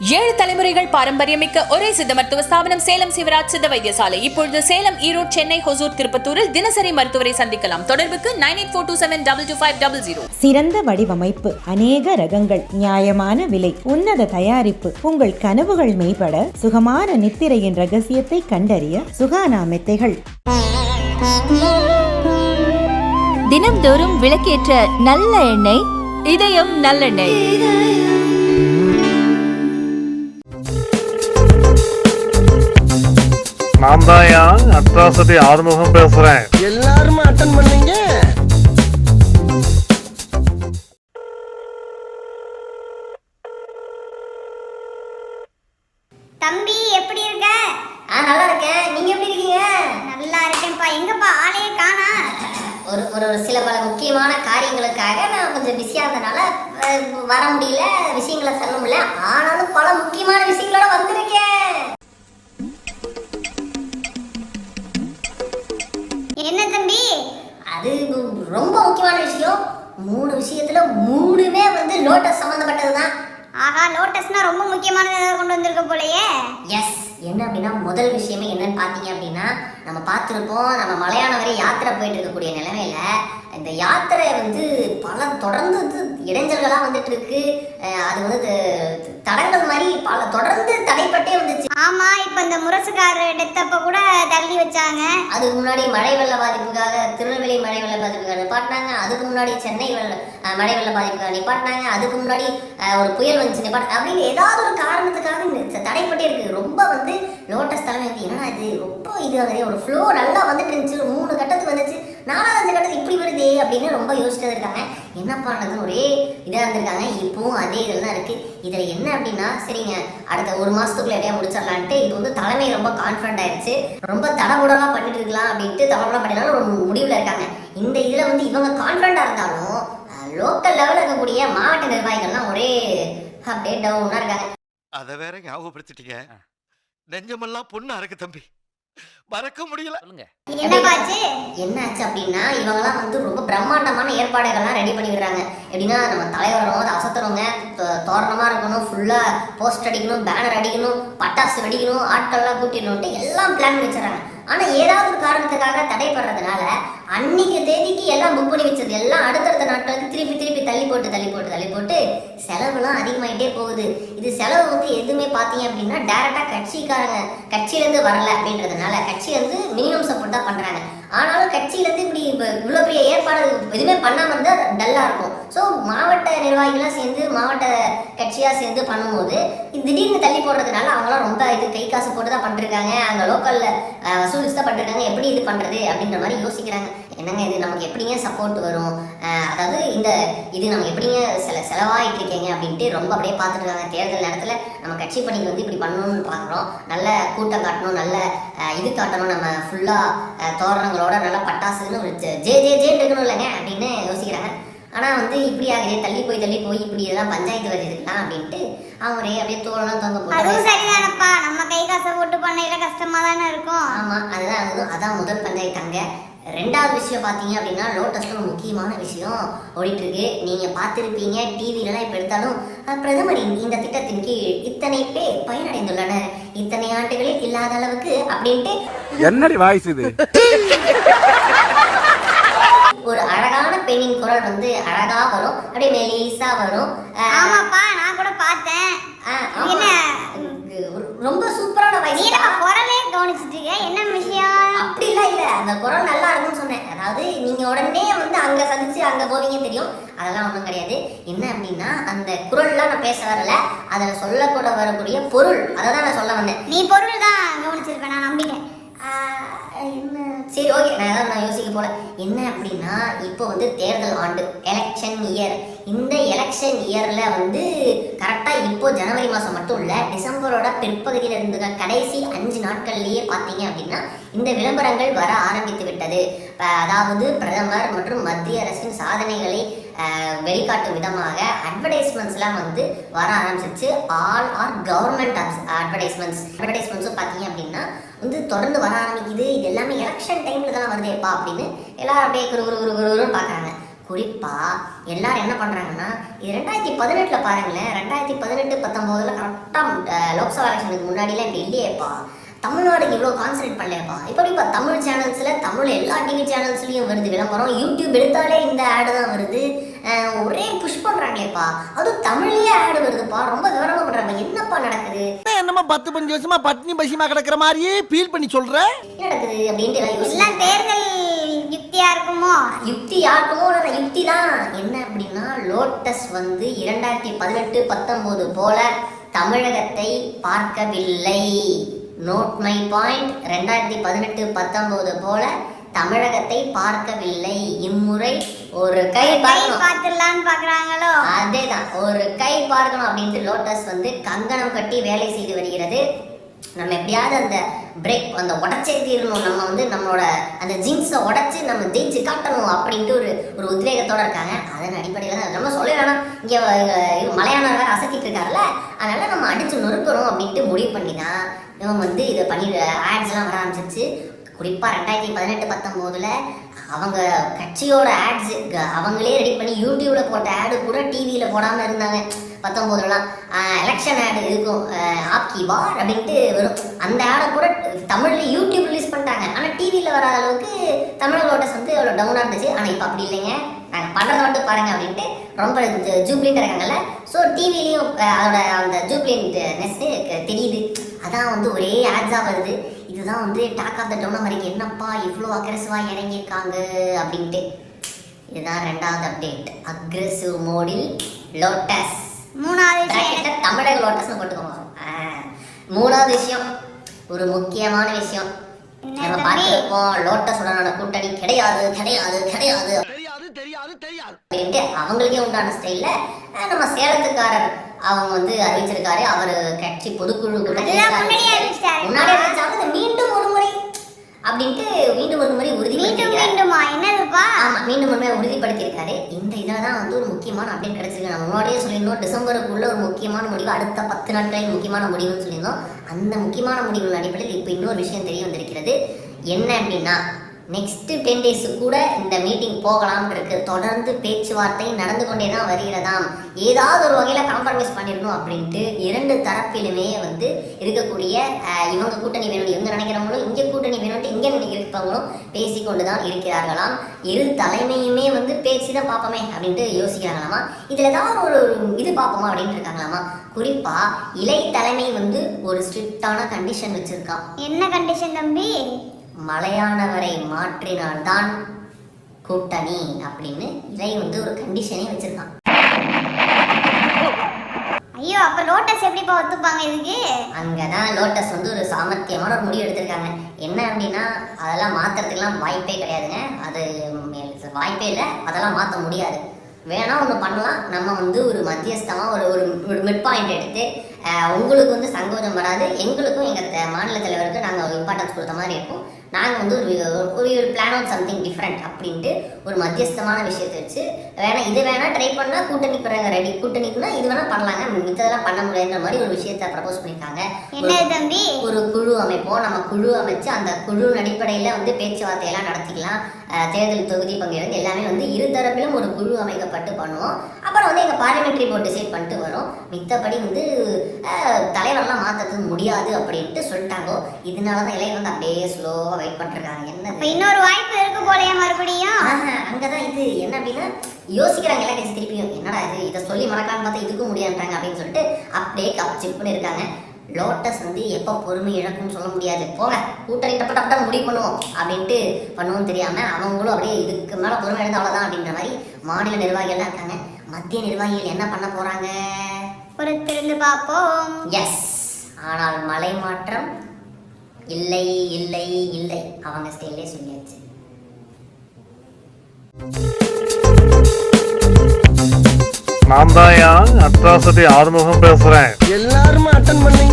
ஏழு தலைமுறைகள் பாரம்பரியமிக்க ஒரே சித்த மருத்துவ ஸ்தாபனம் சேலம் சிவராஜ் சித்த வைத்தியசாலை. இப்பொழுது சேலம் ஈரோடு சென்னை ஹொசூர் திருப்பத்தூரில் தினசரி மருத்துவரை சந்திக்கலாம். தொடர்புக்கு nine eight four two seven double two five double zero. சிறந்த வடிவமைப்பு அநேக ரகங்கள் நியாயமான விலை உன்னத தயாரிப்பு உங்கள் கனவுகள் மேம்பட சுகமான நித்திரையின் ரகசியத்தை கண்டறிய சுகானா மெத்தைகள். தினம்தோறும் விளக்கேற்ற நல்ல எண்ணெய் இதயம் நல்லெண்ணெய். நான் தான் அட்ராசிட்டி ஆறுமுகம் பேசுறேன். எல்லாரும் அட்டன் பண்ணீங்க? தம்பி எப்படி இருக்க? ஆ நல்லா இருக்கேன். நீங்க எப்படி இருக்கீங்க? நல்லா இருக்கேன்ப்பா. எங்கப்பா? ஆளையே காணா. ஒரு ஒரு ஒரு சில பல முக்கியமான காரியங்களுக்காக நான் கொஞ்சம் பிஸியாக இருந்தனால அஹ், வர முடியல விஷயங்களை சொல்ல முடியல. ஆனாலும் பல முக்கியமான விஷயங்களோட வந்திருக்கேன். என்ன தம்பி? அது ரொம்ப முக்கியமான விஷயம். மூணு விஷயத்துல மூணுமே வந்து லோட்டஸ் சம்மந்தப்பட்டது தான் ஆஹா லோட்டஸ்னா ரொம்ப முக்கியமானதை கொண்டு வந்திருக்க போலயே. எஸ் என்ன அப்படின்னா முதல் விஷயமே என்னன்னு பார்த்தீங்க அப்படின்னா நம்ம பார்த்துருப்போம் நம்ம மலையாளம் வரை யாத்திரை போயிட்டு இருக்கக்கூடிய நிலைமையில இந்த யாத்திரை வந்து பல தொடர்ந்து இடைஞ்சல்களாக வந்துட்டு இருக்கு. அது வந்து தடங்கள் மாதிரி பல தொடர்ந்து தடைப்பட்டே வந்துச்சு. ஆமா இப்ப இந்த முரசுக்காரர் டெத் கூட தள்ளி வச்சாங்க. அதுக்கு முன்னாடி மழை வெள்ள பாதிப்புக்காக திருநெல்வேலி மழை வெள்ள பாதிப்புக்காக நிப்பாட்டினாங்க. அதுக்கு முன்னாடி சென்னை வெள்ள மழை வெள்ள பாதிப்புக்காக நிப்பாட்டினாங்க. அதுக்கு முன்னாடி ஒரு புயல் வந்துச்சு நிப்பாட் அப்படின்னு ஏதாவது ஒரு காரணத்துக்காக தடைப்பட்டே இருக்கு. ரொம்ப வந்து லோட்டஸ் தலைமை வந்து என்னடா இது? ரொம்ப இது ஒரு ஃப்ளோ நல்லா வந்துட்டு இருந்துச்சு. மூணு கட்டத்துக்கு வந்துச்சு. நாலாவது கட்டத்துக்கு இப்படி வருதே அப்படின்னு ரொம்ப யோசிச்சுட்டு இருக்காங்க. என்ன பண்ணுறதுன்னு ஒரே இதாக இருந்திருக்காங்க. இப்பவும் அதே இதில் தான் இருக்கு. இதில் என்ன அப்படின்னா சரிங்க அடுத்த ஒரு மாசத்துக்குள்ள எடையா முடிச்சிடலான்ட்டு இது வந்து தலைமை ரொம்ப கான்ஃபிடண்ட் ஆயிருச்சு. ரொம்ப தடபுடலாம் பண்ணிட்டு இருக்கலாம் அப்படின்ட்டு தடபுடலாம் பண்ணினாலும் ஒரு முடிவில் இருக்காங்க. இந்த இதில் வந்து இவங்க கான்ஃபிடண்டாக இருந்தாலும் லோக்கல் லெவலில் இருக்கக்கூடிய மாவட்ட நிர்வாகிகள்லாம் ஒரே அப்படியே டவுனாக இருக்காங்க. அத வேற ஞாபகப்படுத்திட்டீங்க. நெஞ்சமெல்லாம் பொண்ணா இருக்கு தம்பி. மறக்க முடியல. என்னப்பாச்சு என்னாச்சு அப்படின்னா இவங்கெல்லாம் வந்து ரொம்ப பிரம்மாண்டமான ஏற்பாடுகள்லாம் ரெடி பண்ணி விடுறாங்க. எப்படின்னா நம்ம தலைவர் வந்து அசத்துறவங்க தோ- தோரணமா இருக்கணும் ஃபுல்லா போஸ்ட் அடிக்கணும் பேனர் அடிக்கணும் பட்டாசு வெடிக்கணும் ஆட்கள்லாம் கூட்டிடணும்ட்டு எல்லாம் பிளான் பண்ணி ஆனால் ஏதாவது ஒரு காரணத்துக்காக தடைப்படுறதுனால அன்னைக்கு தேதிக்கு எல்லாம் புக் பண்ணி வச்சது எல்லாம் அடுத்தடுத்த நாட்களுக்கு திருப்பி திருப்பி தள்ளி போட்டு தள்ளி போட்டு தள்ளி போட்டு செலவுலாம் அதிகமாயிட்டே போகுது. இது செலவு வந்து எதுவுமே பார்த்தீங்க அப்படின்னா டேரெக்டாக கட்சிக்காரங்க கட்சியிலேருந்து வரல அப்படின்றதுனால கட்சி வந்து மினிமம் சப்போர்ட் தான் பண்ணுறாங்க ஆனாலும் கட்சியிலேருந்து இப்படி இப்போ இவ்வளோ பெரிய ஏற்பாடு எதுவுமே பண்ணாமல் இருந்தால் டல்லாக இருக்கும். ஸோ மாவட்ட நிர்வாகிகளாம் சேர்ந்து மாவட்ட கட்சியாக சேர்ந்து பண்ணும்போது திடீர்னு தள்ளி போடுறதுனால அவங்களாம் ரொம்ப இது கை காசு போட்டு தான் பண்ணிருக்காங்க அங்கே லோக்கலில் வசூல் தான் பண்ணிருக்காங்க எப்படி இது பண்ணுறது அப்படின்ற மாதிரி யோசிக்கிறாங்க. என்னங்க இது? நமக்கு எப்படிங்க சப்போர்ட் வரும்? அதாவது இந்த இது நமக்கு எப்படிங்க செல செலவாகிட்டு இருக்கீங்க அப்படின்ட்டு ரொம்ப அப்படியே பார்த்துட்டு இருக்காங்க. தேர்தல் நேரத்தில் நம்ம கட்சி பணிக்கு வந்து இப்படி பண்ணணும்னு பார்க்குறோம். நல்ல கூட்டம் காட்டணும் நல்ல இது காட்டணும். நம்ம ஃபுல்லாக தோரணங்களோட நல்ல பட்டாசுன்னு ஒரு ஜே ஜே ஜே இருக்கணும் இல்லைங்க அப்படின்னு யோசிக்கிறாங்க. ஆனால் வந்து இப்படி ஆகுதே தள்ளி போய் தள்ளி போய் இப்படி இதெல்லாம் பஞ்சாயத்து வருதுக்கலாம் அப்படின்ட்டு அவங்க ஒரே அப்படியே தோழலாம் தொங்க போட்டு அதுவும் சரிதானப்பா. நம்ம கை காசை போட்டு பண்ணையில கஷ்டமா தானே இருக்கும். ஆமா அதுதான் அது அதான் முதல் பஞ்சாயத்து அங்க ரெண்டாவது விஷயம் பார்த்தீங்க அப்படின்னா லோட்டஸ்ல ஒரு முக்கியமான விஷயம் ஓடிட்டு இருக்கு நீங்க பார்த்திருப்பீங்க டிவிலலாம் இப்போ எடுத்தாலும் அஹ், பிரதமரின் இந்த திட்டத்தின் கீழ் இத்தனை பேர் பயனடைந்துள்ளனர். இத்தனை ஆண்டுகளில் இல்லாத அளவுக்கு அப்படின்ட்டு என்னடி வாய்ஸ் இது? ஒரு அழகான பெண்ணின் குரல் வந்து அழகா வரும். அப்படியே மெலிசா வரும். ஆமாப்பா நான் கூட பார்த்தேன். என்ன? ரொம்ப சூப்பரான நீ வயசு என்னப்பா குரலே கவனிச்சிட்டு என்ன இல்ல அந்த குரல் நல்லா இருக்கும்னு சொன்னேன். அதாவது நீங்க உடனே வந்து அங்க சந்திச்சு அங்க போவீங்க தெரியும். அதெல்லாம் ஒண்ணும் கிடையாது. என்ன அப்படின்னா அந்த குரல்லாம் நான் பேச வரல. அதுல சொல்லக்கூட வரக்கூடிய பொருள் அதை தான் நான் சொல்ல வந்தேன். நீ பொருள் தான் கவனிச்சிருப்ப நான் நம்பிட்டேன் ஆஹ், என்ன? சரி ஓகே. நான் ஏதாவது நான் யோசிக்க போல. என்ன அப்படின்னா இப்போ வந்து தேர்தல் ஆண்டு எலெக்ஷன் இயர் இந்த எலெக்ஷன் இயர்ல வந்து கரெக்டா இப்போ ஜனவரி மாதம் மட்டும் இல்லை டிசம்பரோட பிற்பகுதியில் இருந்த கடைசி அஞ்சு நாட்கள்லேயே பார்த்தீங்க அப்படின்னா இந்த விளம்பரங்கள் வர ஆரம்பித்து விட்டது. அதாவது பிரதமர் மற்றும் மத்திய அரசின் சாதனைகளை வெளிக்காட்டும் விதமாக அட்வர்டைஸ்மெண்ட்ஸ்லாம் வந்து வர ஆரம்பிச்சிச்சு ஆல் ஆர் கவர்மெண்ட் அட்வர்டைஸ்மெண்ட்ஸ் அட்வர்டைஸ்மெண்ட்ஸும் பார்த்தீங்க அப்படின்னா வந்து தொடர்ந்து வர ஆரம்பிக்குது. இது எல்லாமே எலெக்ஷன் டைம்ல தான் வருதேப்பா அப்படின்னு எல்லாரும் அப்படியே குரு ஒரு ஒரு குருன்னு பார்க்குறாங்க குறிப்பா எல்லாரும் என்ன பண்றாங்கன்னா இது ரெண்டாயிரத்தி பதினெட்டுல பாருங்களேன் ரெண்டாயிரத்தி பதினெட்டு பத்தொன்பதுல கரெக்டா லோக்சபா எலெக்ஷனுக்கு முன்னாடிலாம் இப்படி இல்லையேப்பா. தமிழ்நாடு இவ்வளோ கான்சன்ட்ரேட் பண்ணலையப்பா. இப்போ இப்போ தமிழ் சேனல்ஸில் தமிழ் எல்லா டிவி சேனல்ஸ்லையும் வருது விளம்பரம். யூடியூப் எடுத்தாலே இந்த ஆடு தான் வருது. ஒரே புஷ் பண்ணுறாங்களேப்பா அதுவும் தமிழ்லேயே ஆடு வருதுப்பா. ரொம்ப விவரமாக பண்ணுறாங்க என்னப்பா நடக்குது? என்னமா பத்து பஞ்சு வருஷமா பட்னி பசிமா கிடக்குற மாதிரியே ஃபீல் பண்ணி சொல்ற? என்ன நடக்குது அப்படின்ட்டு யோசிச்சு. தேர்தல் யுக்தியா இருக்குமோ? யுக்தி யாருக்குமோ யுக்தி தான் என்ன அப்படின்னா லோட்டஸ் வந்து இரண்டாயிரத்தி பதினெட்டு பத்தொம்போது போல தமிழகத்தை பார்க்கவில்லை. நோட் மை பாயிண்ட் ரெண்டாயிரத்தி பதினெட்டு பத்தொம்போது போல தமிழகத்தை பார்க்கவில்லை. இம்முறை ஒரு கை பார்த்துடலான்னு பாக்குறாங்களோ அதேதான். ஒரு கை பார்க்கணும் அப்படின்ட்டு லோட்டஸ் வந்து கங்கணம் கட்டி வேலை செய்து வருகிறது. நம்ம எப்படியாவது அந்த பிரேக் அந்த உடச்சே தீரணும். நம்ம வந்து நம்மளோட அந்த ஜிங்ஸை உடச்சி நம்ம ஜெயிச்சு காட்டணும் அப்படின்ட்டு ஒரு ஒரு உத்வேகத்தோடு இருக்காங்க. அதன் அடிப்படையில் தான் நம்ம சொல்ல வேணாம். இங்கே மலையாளம் வேறு அசத்திட்டு இருக்காருல்ல. அதனால் நம்ம அடித்து நொறுக்கணும் அப்படின்ட்டு முடிவு பண்ணி தான் இவங்க வந்து இதை பண்ணி ஆட்ஸ்லாம் வர ஆரம்பிச்சிருச்சு. குறிப்பாக ரெண்டாயிரத்தி பதினெட்டு பத்தொம்போதில் அவங்க கட்சியோட ஆட்ஸ் அவங்களே ரெடி பண்ணி யூடியூப்பில் போட்ட ஆடு கூட டிவியில் போடாமல் இருந்தாங்க. பத்தொம்போதுலாம் எலெக்ஷன் ஆடு இருக்கும் ஆப்கி பார் அப்படின்ட்டு வரும். அந்த ஆடை கூட தமிழில் யூடியூப் ரிலீஸ் பண்ணிட்டாங்க. ஆனால் டிவியில் வராத அளவுக்கு தமிழ் லோட்டஸ் வந்து அவ்வளோ டவுனாக இருந்துச்சு. ஆனால் இப்போ அப்படி இல்லைங்க. நாங்கள் பண்ணுறத மட்டும் பாருங்க அப்படின்ட்டு ரொம்ப ஜூப்ளிண்ட் இருக்காங்கல்ல ஸோ டிவிலையும் அதோட அந்த ஜூப்ளின்ட்னஸ் தெரியுது. அதான் வந்து ஒரே ஆட்ஸாக வருது. இதுதான் வந்து டாக் ஆஃப் த டவுன் வரைக்கும் என்னப்பா இவ்வளோ அக்ரெசிவாக இறங்கியிருக்காங்க அப்படின்ட்டு. இதுதான் ரெண்டாவது அப்டேட் அக்ரெசிவ் மோடில் லோட்டஸ் மூணாவது விஷயம் தமிழக லோட்டஸ்னு போட்டுக்கோங்க மூணாவது விஷயம் ஒரு முக்கியமான விஷயம். நம்ம? பார்த்துருப்போம் லோட்டஸுடனான கூட்டணி கிடையாது கிடையாது கிடையாது. தெரியாது தெரியாது தெரியாது. அப்படின்ட்டு அவங்களுக்கே உண்டான ஸ்டைல்ல நம்ம சேலத்துக்காரர் அவங்க வந்து அறிவிச்சிருக்காரு. அவர் கட்சி பொதுக்குழு. முன்னாடி மீண்டும் ஒரு அப்படின்ட்டு மீண்டும் ஒரு முறை மீண்டும் உறுதிப்படுத்திருக்காரு. மீண்டுமா என்னதுப்பா? ஆமா மீண்டும் ஒரு முறை உறுதிப்படுத்தியிருக்காரு. இந்த இதில் தான் வந்து ஒரு முக்கியமான அப்டேட் கிடைச்சிருக்கு. நம்ம முன்னாடியே சொல்லியிருந்தோம் டிசம்பருக்குள்ள ஒரு முக்கியமான முடிவு அடுத்த பத்து நாட்களில் முக்கியமான முடிவுன்னு சொல்லியிருந்தோம். அந்த முக்கியமான முடிவுகள் அடிப்படையில் இப்போ இன்னொரு விஷயம் தெரிய வந்திருக்கிறது. என்ன அப்படின்னா நெக்ஸ்ட் டென் டேஸு கூட இந்த மீட்டிங் போகலாம் இருக்கு. தொடர்ந்து பேச்சுவார்த்தை நடந்து கொண்டே தான் வருகிறதாம். ஏதாவது ஒரு வகையில் காம்ப்ரமைஸ் பண்ணிடணும் அப்படின்ட்டு இரண்டு தரப்பிலுமே வந்து இருக்கக்கூடிய இவங்க கூட்டணி வேணும் இவங்க நினைக்கிறவங்களும் இங்கே கூட்டணி வேணும்ட்டு இங்கே நினைக்கிறவங்களும் பேசிக்கொண்டு தான் இருக்கிறார்களாம். இரு தலைமையுமே வந்து பேசி தான் பார்ப்போமே அப்படின்ட்டு யோசிக்கிறாங்களாமா? இதில் ஏதாவது ஒரு இது பார்ப்போமா அப்படின்ட்டு இருக்காங்களாமா? குறிப்பாக இலை தலைமை வந்து ஒரு ஸ்ட்ரிக்டான கண்டிஷன் வச்சுருக்கான் என்ன கண்டிஷன் தம்பி? மலையானவரை மாற்றினால்தான் கூட்டணி அப்படின்னு இலை வந்து ஒரு கண்டிஷனே வச்சிருக்கான். ஐயோ அப்ப லோட்டஸ் எப்படிப்பா ஒத்துப்பாங்க இதுக்கு? அங்கதான் லோட்டஸ் வந்து ஒரு சாமர்த்தியமான ஒரு முடிவு எடுத்திருக்காங்க. என்ன அப்படின்னா அதெல்லாம் மாத்துறதுக்கெல்லாம் வாய்ப்பே கிடையாதுங்க. அது வாய்ப்பே இல்லை. அதெல்லாம் மாற்ற முடியாது. வேணா ஒன்று பண்ணலாம். நம்ம வந்து ஒரு மத்தியஸ்தமாக ஒரு ஒரு ஒரு மிட் பாயிண்ட் எடுத்து உங்களுக்கு வந்து சங்கோஜம் வராது. எங்களுக்கும் எங்கள் மாநில தலைவருக்கு நாங்கள் இம்பார்ட்டன்ஸ் கொடுத்த மாதிரி இருக்கும். நாங்கள் வந்து ஒரு ஒரு பிளான் ஆன் சம்திங் டிஃப்ரெண்ட் அப்படின்ட்டு ஒரு மத்தியஸ்தமான விஷயத்தை வச்சு வேணா இது வேணா ட்ரை பண்ணால் கூட்டணி பிறகு ரெடி கூட்டணிக்குன்னா இது வேணா பண்ணலாங்க. மித்ததெல்லாம் பண்ண முடியாதுன்ற மாதிரி ஒரு விஷயத்தை ப்ரப்போஸ் பண்ணியிருக்காங்க. என்னது தம்பி? ஒரு குழு அமைப்போம் நம்ம குழு அமைச்சு அந்த குழு அடிப்படையில் வந்து பேச்சுவார்த்தையெல்லாம் நடத்திக்கலாம். தேர்தல் தொகுதி பங்கிலிருந்து எல்லாமே வந்து இரு தரப்பிலும் ஒரு குழு அமைக்கப்பட்டு பண்ணுவோம். அப்புறம் வந்து எங்கள் பார்லிமெண்ட்ரி போர்டு டிசைட் பண்ணிட்டு வரும். மித்தபடி வந்து அஹ், தலைவர்லாம் மாற்றுறதுக்கு முடியாது அப்படின்ட்டு சொல்லிட்டாங்க. இதனால தான் இளைஞர் வந்து அப்படியே ஸ்லோவாக வெயிட் பண்ணிருக்காங்க என்னது இன்னொரு வாய்ப்பு இருக்கு போலயே மறுபடியும். அங்கதான் இது. என்ன அப்படின்னா யோசிக்கிறாங்க எல்லாம் திருப்பியும். என்னடா இது? இதை சொல்லி மறக்காம பார்த்தா இதுக்கும் முடியாதுன்றாங்க அப்படின்னு சொல்லிட்டு அப்படியே கப் சிப்புன்னு இருக்காங்க. லோட்டஸ் வந்து எப்போ பொறுமை இழக்கும்னு சொல்ல முடியாது. போங்க கூட்டணி டப்ப டப்ப முடிவு பண்ணுவோம் அப்படின்ட்டு பண்ணுவோம் தெரியாம அவங்களும் அப்படியே இதுக்கு மேல பொறுமை இழந்து அவ்வளவுதான் அப்படின்ற மாதிரி மாநில நிர்வாகிகள் தான் இருக்காங்க. மத்திய நிர்வாகிகள் என்ன பண்ண போறாங்க? பொறுத்திருந்து பார்ப்போம். எஸ் ஆனால் மலை மாற்றம் இல்லை இல்லை இல்லை அவங்க ஸ்டைலே சொல்லியாச்சு. நான் தான் அட்ராசிட்டி ஆறுமுகம் பேசுறேன்? எல்லாரும் அட்டன் பண்ணி